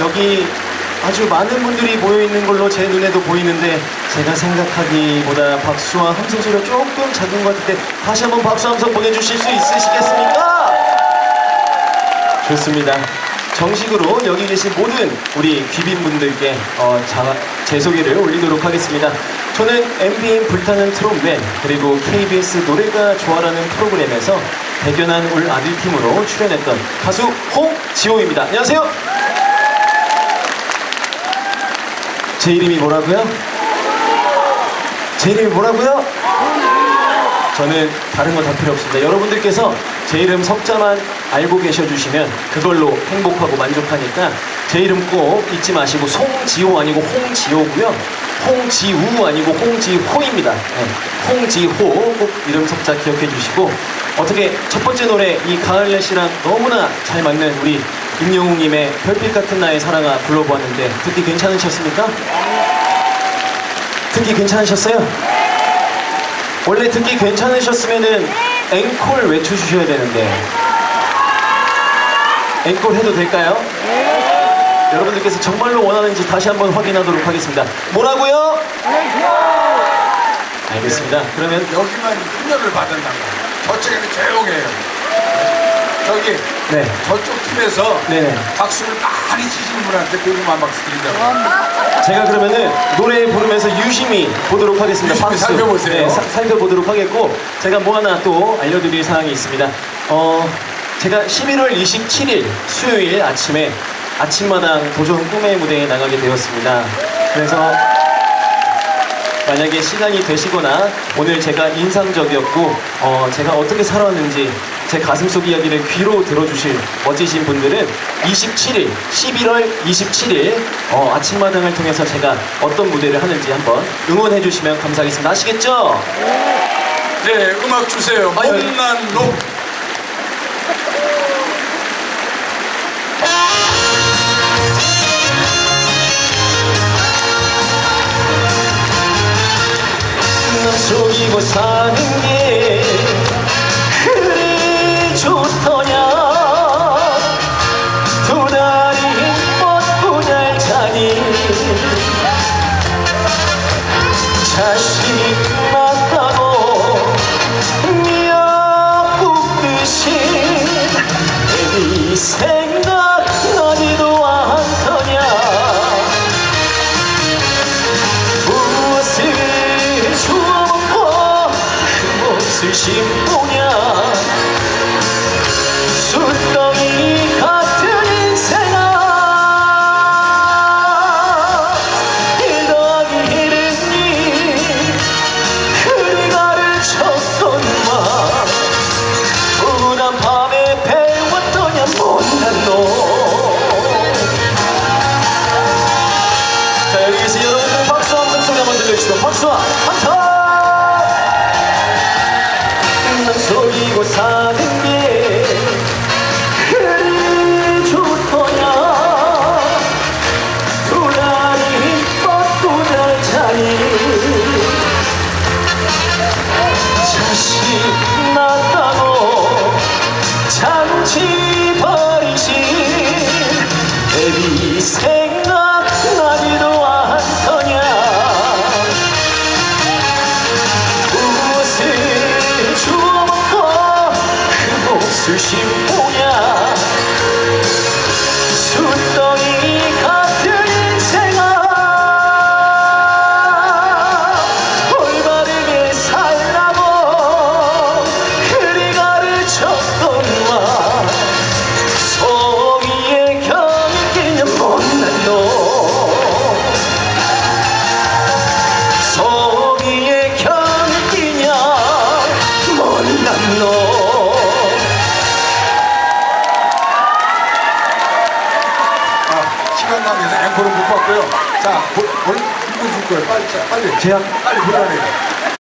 여기 아주 많은 분들이 모여 있는 걸로 제 눈에도 보이는데 제가 생각하기보다 박수와 함성 소리가 조금 작은 것 같은데 다시 한번 박수 함성 보내주실 수 있으시겠습니까? 좋습니다. 정식으로 여기 계신 모든 우리 귀빈분들께 어, 자, 제 소개를 올리도록 하겠습니다. 저는 MBN 불타는 트롯맨 그리고 KBS 노래가 좋아라는 프로그램에서 대견한 울 아들팀으로 출연했던 가수 홍지호입니다. 안녕하세요. 제 이름이 뭐라고요? 제 이름이 뭐라고요? 저는 다른 거 다 필요 없습니다. 여러분들께서 제 이름 석자만 알고 계셔 주시면 그걸로 행복하고 만족하니까 제 이름 꼭 잊지 마시고 송지호 아니고 홍지호고요. 홍지우 아니고 홍지호입니다. 네, 홍지호 꼭 이름 석자 기억해 주시고 어떻게 첫 번째 노래 이 가을 날씨랑 너무나 잘 맞는 우리 임영웅님의 별빛 같은 나의 사랑아 불러보았는데 듣기 괜찮으셨습니까? 듣기 괜찮으셨어요? 원래 듣기 괜찮으셨으면은 앵콜 외쳐주셔야 되는데 앵콜 해도 될까요? 여러분들께서 정말로 원하는지 다시 한번 확인하도록 하겠습니다. 뭐라고요? 알겠습니다. 그러면 여기만 훈련을 말이에요. 저쪽에는 조용해요. 저기 네, 저쪽 팀에서 네네. 박수를 많이 치시는 분한테 고구마 한 박수 드린다고. 제가 그러면은 노래 부르면서 유심히 보도록 하겠습니다. 유심히 살펴보세요. 네, 사- 살펴보도록 하겠고 제가 뭐 하나 또 알려드릴 사항이 있습니다. 어, 제가 11월 27일 수요일 아침에 아침마당 도전 꿈의 무대에 나가게 되었습니다. 그래서 만약에 시간이 되시거나 오늘 제가 인상적이었고 어, 제가 어떻게 살아왔는지 제 가슴속 이야기를 귀로 들어주실 멋지신 분들은 27일 11월 27일 어, 아침마당을 통해서 제가 어떤 무대를 하는지 한번 응원해 주시면 감사하겠습니다 아시겠죠? 네, 음악 주세요. 아유. 못난 놈. 남 속이고 사는 게 자식 낳았다고 미역국 드신 애비 생각나지도 않더냐 무엇을 주워먹고 그 몫을 심보 주시죠. 박수와 함성 난 속이고 사는 게 그리 좋더냐 두 다리 뻗고 잘 자니 그 빨리, 자, 빨리. 제가 빨리 불러내요.